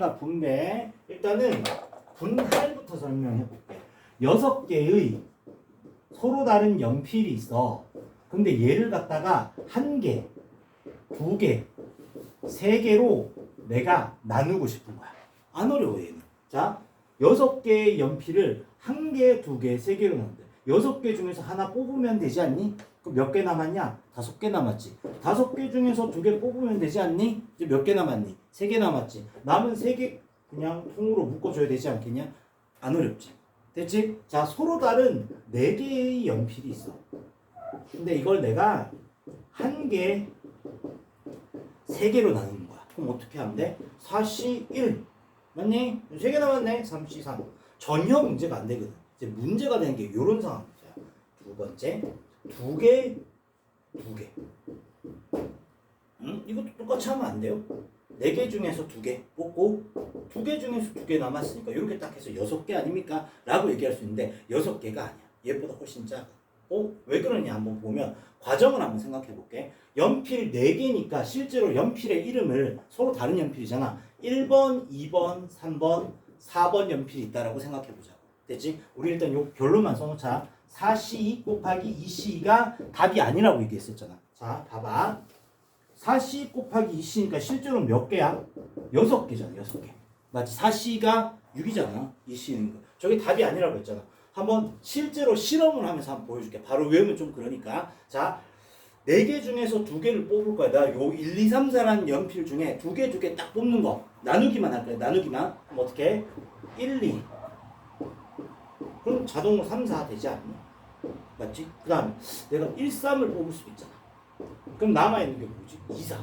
가 분배 일단은 분할부터 설명해 볼게. 여섯 개의 서로 다른 연필이 있어. 근데 얘를 갖다가 한 개, 두 개, 세 개로 내가 나누고 싶은 거야. 안 어려워 얘는. 자, 여섯 개의 연필을 한 개, 두 개, 세 개로 나눈대. 여섯 개 중에서 하나 뽑으면 되지 않니? 그럼 몇 개 남았냐? 다섯 개 남았지. 다섯 개 중에서 두 개 뽑으면 되지 않니? 이제 몇 개 남았니? 세 개 남았지. 남은 세 개 그냥 통으로 묶어줘야 되지 않겠냐? 안 어렵지. 됐지? 자, 서로 다른 네 개의 연필이 있어. 근데 이걸 내가 한 개, 세 개로 나누는 거야. 그럼 어떻게 하면 돼? 4시 1. 맞니? 세 개 남았네. 3시 3. 전혀 문제가 안 되거든. 이제 문제가 되는 게 이런 상황이야. 두 번째, 두 개, 두 개. 응? 이것도 똑같이 하면 안 돼요. 네 개 중에서 두 개 뽑고 두 개 중에서 두 개 남았으니까 이렇게 딱 해서 여섯 개 아닙니까? 라고 얘기할 수 있는데 여섯 개가 아니야. 얘보다 훨씬 작아. 어? 왜 그러냐 한번 보면 과정을 한번 생각해 볼게. 연필 4개니까 실제로 연필의 이름을 서로 다른 연필이잖아. 1번, 2번, 3번, 4번 연필이 있다라고 생각해 보자고. 됐지? 우리 일단 요 결론만 써놓자. 4C 곱하기 2C가 답이 아니라고 얘기했었잖아. 자, 봐봐. 4C 곱하기 2C니까 실제로 몇 개야? 6개잖아, 6개. 맞지? 4C가 6이잖아, 2C는 거. 저게 답이 아니라고 했잖아. 한번 실제로 실험을 하면서 한번 보여줄게. 바로 외우면 좀 그러니까. 자, 4개 중에서 2개를 뽑을 거야. 나요 1, 2, 3, 4라는 연필 중에 2개, 2개 딱 뽑는 거. 나누기만 할 거야, 나누기만. 그럼 어떻게? 1, 2. 그럼 자동으로 3, 4 되지 않니? 맞지? 그 다음에 내가 1, 3을 뽑을 수 있잖아. 그럼 남아있는 게 뭐지? 2, 4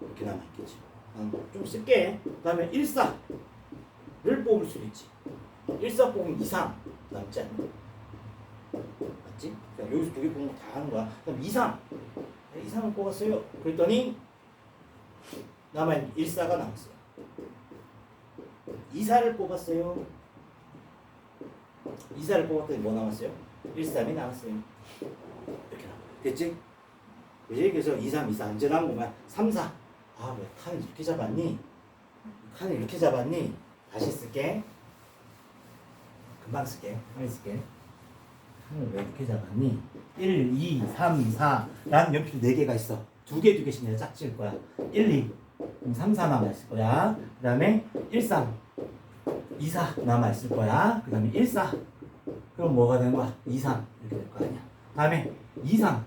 이렇게 남아있겠지 음, 좀 쓸게 그 다음에 1, 4를 뽑을 수 있지 1, 4 뽑으면 2, 3 남지 않니? 맞지? 자, 여기서 두개 뽑는 거다 하는 거야 그럼 2, 3 2, 3을 뽑았어요 그랬더니 남아있는 1, 4가 남았어요 2, 4를 뽑았어요 2, 4를 뽑았더니 뭐 남았어요? 1, 3이 남았어요 이렇게 됐지? 그지? 그래서 2, 3, 2, 4 이제 남은 거만 3, 4. 아, 왜 칸을 이렇게 잡았니? 칸을 이렇게 잡았니? 다시 쓸게. 금방 쓸게. 빨리 쓸게. 칸을 왜 이렇게 잡았니? 1, 2, 3, 4. 라는 연필 4개가 있어. 두 개, 두 개씩 내가 짝지을 거야. 1, 2. 그럼 3, 4 남아있을 거야. 그 다음에 1, 3. 2, 4 남아있을 거야. 그 다음에 1, 4. 그럼 뭐가 되는 거야? 2, 3. 이렇게 될 거 아니야. 다음에 2, 3.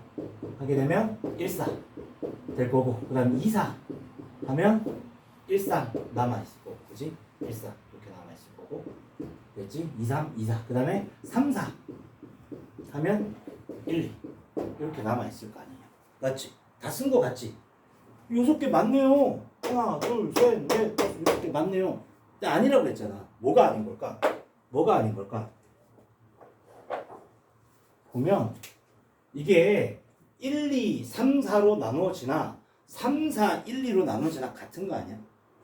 하게 되면 14 될 거고 그 다음에 24 하면 13 남아있을 거고 그지? 14 이렇게 남아있을 거고 됐지? 23, 24 그 다음에 3, 4 하면 1, 2 이렇게 남아있을 거 아니냐 맞지? 다 쓴 거 같지? 여섯 개 맞네요 하나 둘 셋 넷 다섯 여섯 개 맞네요 근데 아니라고 했잖아 뭐가 아닌 걸까? 뭐가 아닌 걸까? 보면 이게 1, 2, 3, 4로 나누어지나 3, 4, 1, 2로 나누어지나 같은 거 아니야?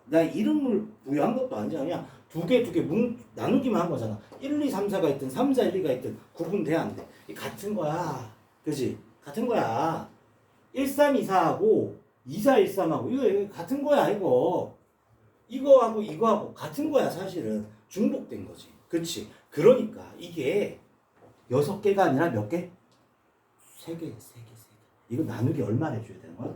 나 이름을 부여한 것도 아니지 그냥 두 개, 두 개 나누기만 한 거잖아 1, 2, 3, 4가 있든 3, 4, 1, 2가 있든 구분돼 안 돼? 이 같은 거야 그지? 같은 거야 1, 3, 2, 4하고 2, 4, 1, 3하고 이거, 이거 같은 거야 이거 이거하고 이거하고 같은 거야 사실은 중복된 거지 그치? 그러니까 이게 여섯 개가 아니라 몇 개? 세 개, 세 개, 세 개. 이거 나누기 얼마를 해줘야 되는 거야?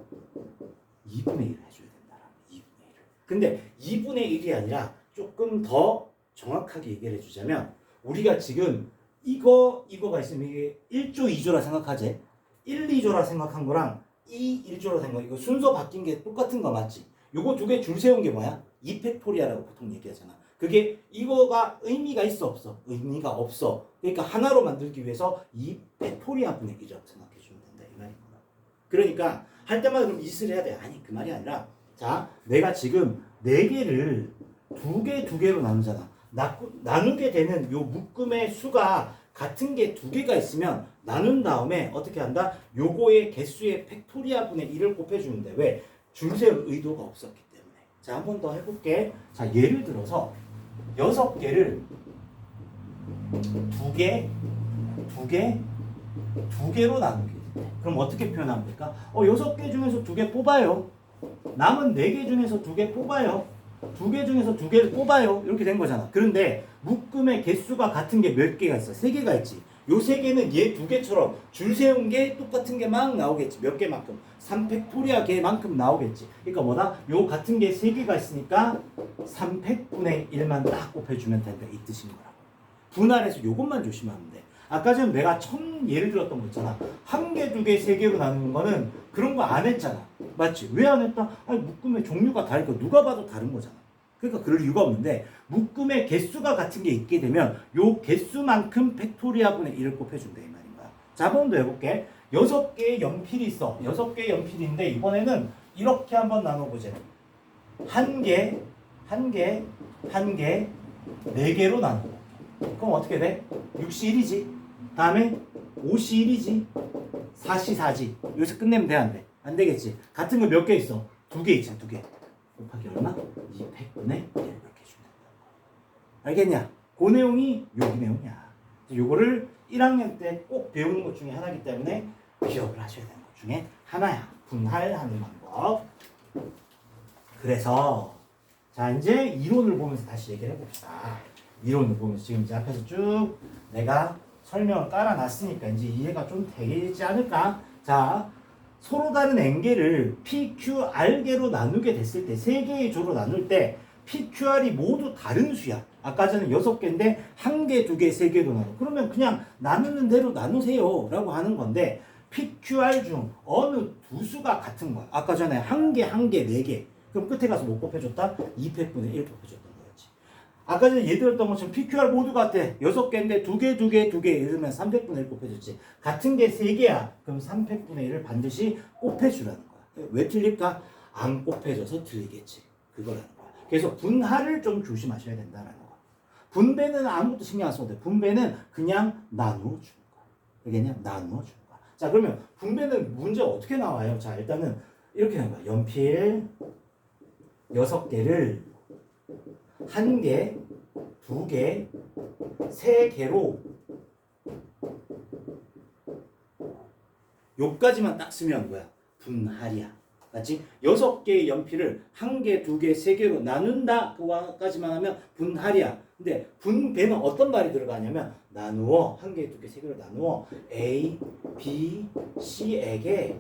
2분의 1을 해줘야 된다. 2분의 1을. 근데 2분의 1이 아니라 조금 더 정확하게 얘기를 해주자면 우리가 지금 이거, 이거가 있으면 이게 1조, 2조라 생각하지? 1, 2조라 생각한 거랑 2, 1조라 생각, 이거 순서 바뀐 게 똑같은 거 맞지? 요거 두 개 줄 세운 게 뭐야? 이팩토리아라고 보통 얘기하잖아. 그게 이거가 의미가 있어 없어? 의미가 없어. 그러니까 하나로 만들기 위해서 이 팩토리아 분의 기적 생각해 주면 된다 이 말이구나. 그러니까 할 때마다 그럼 이슬 해야 돼. 아니 그 말이 아니라 자 내가 지금 네 개를 두 개 두 개로 나누잖아. 나, 나누게 되는 요 묶음의 수가 같은 게 두 개가 있으면 나눈 다음에 어떻게 한다? 요거의 개수의 팩토리아 분의 1을 곱해주면 돼. 왜? 줄 세울 의도가 없었기. 자, 한 번 더 해볼게. 자, 예를 들어서 여섯 개를 두 개, 두 개, 두 개로 나누게 돼. 그럼 어떻게 표현하면 될까? 어, 여섯 개 중에서 두 개 뽑아요. 남은 네 개 중에서 두 개 뽑아요. 두 개 중에서 두 개를 뽑아요. 이렇게 된 거잖아. 그런데 묶음의 개수가 같은 게 몇 개가 있어? 세 개가 있지. 요 세 개는 얘 두 개처럼 줄 세운 게 똑같은 게 막 나오겠지. 몇 개만큼. 3팩토리아 개만큼 나오겠지. 그러니까 뭐다? 요 같은 게 세 개가 있으니까 3팩분의 1만 딱 곱해주면 된다. 이 뜻인 거라고. 분할해서 요것만 조심하면 돼. 아까 전에 내가 처음 예를 들었던 거 있잖아. 한 개, 두 개, 세 개로 나누는 거는 그런 거 안 했잖아. 맞지? 왜 안 했다? 아니, 묶음의 종류가 다르니까 누가 봐도 다른 거잖아. 그러니까 그럴 이유가 없는데 묶음의 개수가 같은 게 있게 되면 요 개수만큼 팩토리아분의 1을 곱해준다 이 말인 거야. 자, 더 해볼게. 여섯 개의 연필이 있어. 여섯 개의 연필인데 이번에는 이렇게 한번 나눠보자. 한 개, 한 개, 한 개, 네 개로 나눠. 그럼 어떻게 돼? 6시 1이지. 다음에 5시 1이지. 4시 4지. 여기서 끝내면 돼, 안 돼? 안 되겠지. 같은 거 몇 개 있어? 두 개 있지, 두 개. 곱하기 얼마? 200분의 1 이렇게 된다. 알겠냐? 그 내용이 여기 내용이야. 요거를 1학년 때 꼭 배우는 것 중에 하나이기 때문에 기억을 하셔야 되는 것 중에 하나야. 분할하는 방법. 그래서 자 이제 이론을 보면서 다시 얘기를 해봅시다. 이론을 보면서 지금 이제 앞에서 쭉 내가 설명을 깔아놨으니까 이제 이해가 좀 되지 않을까? 자 서로 다른 n개를 PQR개로 나누게 됐을 때 세 개의 조로 나눌 때 PQR이 모두 다른 수야. 아까 전에 여섯 개인데 한 개, 두 개, 세 개로 나눠. 그러면 그냥 나누는 대로 나누세요. 라고 하는 건데 PQR 중 어느 두 수가 같은 거야. 아까 전에 한 개, 한 개, 네 개. 그럼 끝에 가서 못 곱해줬다? 2팩분의 1 곱해줬던 거였지. 아까 전에 예를 들었던 것처럼 PQR 모두 같아. 여섯 개인데 두 개, 두 개, 두 개. 예를 들면 300분의 1 곱해줬지. 같은 게세 개야. 그럼 300분의 1을 반드시 곱해주라는 거야. 왜 틀릴까? 안 곱해줘서 틀리겠지. 그거라는 거야. 그래서 분할을 좀 조심하셔야 된다는 거야. 분배는 아무것도 신경 안 써도 돼. 분배는 그냥 나누어 주는 거야. 알겠냐? 나누어 주는 거야. 자, 그러면 분배는 문제 어떻게 나와요? 자, 일단은 이렇게 하는 거야. 연필 여섯 개를 한 개, 두 개, 세 개로 요까지만 딱 쓰면 뭐야? 분할이야. 맞지? 여섯 개의 연필을 한 개, 두 개, 세 개로 나눈다. 그거까지만 하면 분할이야. 근데 분배는 어떤 말이 들어가냐면 나누어 한 개, 두 개, 세 개로 나누어 A, B, C에게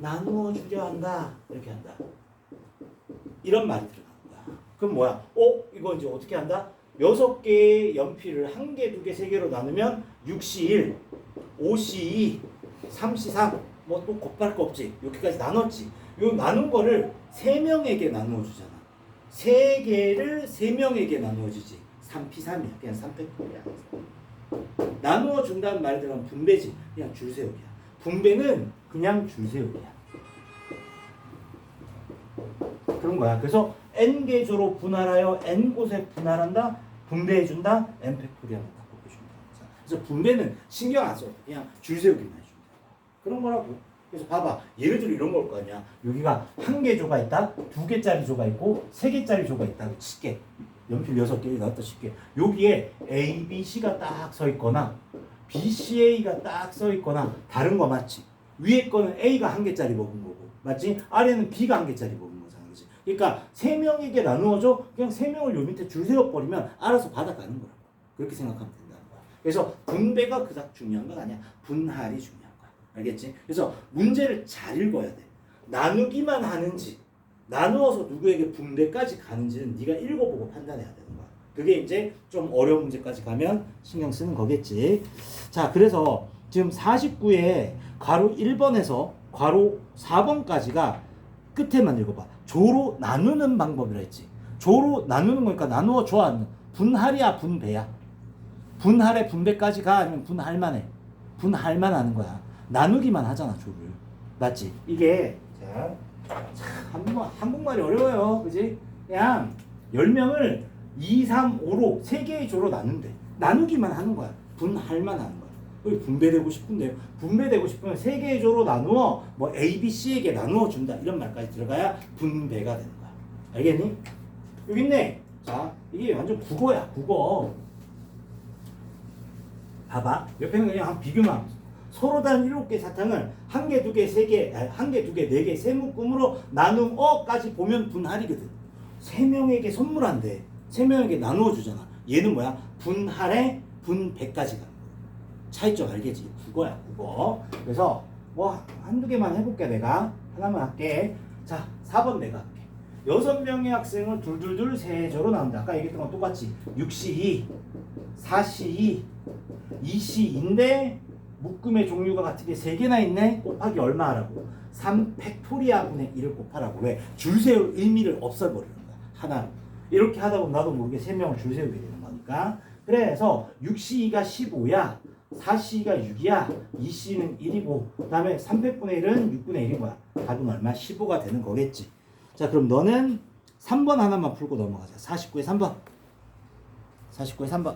나누어 주려 한다. 이렇게 한다. 이런 말이 들어가는 거야. 그럼 뭐야? 어? 이거 이제 어떻게 한다? 여섯 개의 연필을 한 개, 두 개, 세 개로 나누면 6시 1, 5시 2, 3시 3, 뭐 또 곱할 거 없지. 여기까지 나눴지. 요 나눈 거를 세 명에게 나누어 주잖아. 세 개를 세 명에게 나누어 주지. 3P 3이야. 그냥 3팩토리야. 나누어 준다는 말 들으면 분배지. 그냥 줄 세우기야. 분배는 그냥 줄 세우기야. 그런 거야. 그래서 n 개조로 분할하여 n 곳에 분할한다. 분배해 준다. n 팩토리아만 다 곱해준다. 그래서 분배는 신경 안 써. 그냥 줄 세우기만 해준다. 그런 거라고. 그래서 봐봐. 예를 들어 이런 걸 거 아니야. 여기가 한 개 조가 있다. 두 개짜리 조가 있고 세 개짜리 조가 있다. 쉽게. 연필 여섯 개 나왔다 쉽게. 여기에 A, B, C가 딱 서 있거나 B, C, A가 딱 서 있거나 다른 거 맞지? 위에 거는 A가 한 개짜리 먹은 거고 맞지? 아래는 B가 한 개짜리 먹은. 그러니까 세 명에게 나누어줘. 그냥 세 명을 요 밑에 줄 세워 버리면 알아서 받아가는 거야. 그렇게 생각하면 된다는 거야. 그래서 분배가 그닥 중요한 건 아니야. 분할이 중요한 거야. 알겠지? 그래서 문제를 잘 읽어야 돼. 나누기만 하는지 나누어서 누구에게 분배까지 가는지는 네가 읽어보고 판단해야 되는 거야. 그게 이제 좀 어려운 문제까지 가면 신경 쓰는 거겠지. 자, 그래서 지금 49에 괄호 1번에서 괄호 4번까지가 끝에만 읽어봐. 조로 나누는 방법이라 했지. 조로 나누는 거니까 나누어 줘 안? 분할이야 분배야. 분할에 분배까지 가 아니면 분할만 해. 분할만 하는 거야. 나누기만 하잖아 조를. 맞지? 이게 자, 참, 한국말, 한국말이 어려워요. 그지? 그냥 10명을 2, 3, 5로 3개의 조로 나눈대. 나누기만 하는 거야. 분할만 하는 거야. 분배되고 싶은데요. 분배되고 싶으면 3개의 조로 나누어 뭐 A, B, C에게 나누어 준다. 이런 말까지 들어가야 분배가 되는 거야. 알겠니? 여기 있네. 자, 이게 완전 국어야. 국어. 봐봐. 옆에는 그냥 한 비교만. 서로 다른 일곱 개 사탕을 한 개, 두 개, 세 개, 한 개, 두 개, 네 개, 세 묶음으로 나눔어까지 보면 분할이거든. 세 명에게 선물한대. 세 명에게 나누어 주잖아. 얘는 뭐야? 분할에 분배까지 가는 거야. 차이점 알겠지? 국어야, 국어. 그래서 뭐 한두 개만 해볼게 내가. 하나만 할게. 자, 4번 내가 할게. 여섯 명의 학생을 둘둘둘 세조로 나눈다. 아까 얘기했던 건 똑같지. 6시2, 4시2, 2시2인데 묶음의 종류가 같은 게세 개나 있네. 곱하기 얼마 하라고? 3 팩토리아 분의 1을 곱하라고. 왜? 줄 세울 의미를 없애버리는 거야. 하나로. 이렇게 하다 보면 나도 모르게 세 명을 줄 세우게 되는 거니까. 그래서 6시2가 15야. 4C가 6이야. 2C는 1이고 그 다음에 300분의 1은 6분의 1인 거야. 답은 얼마? 15가 되는 거겠지. 자 그럼 너는 3번 하나만 풀고 넘어가자. 49에 3번. 49에 3번.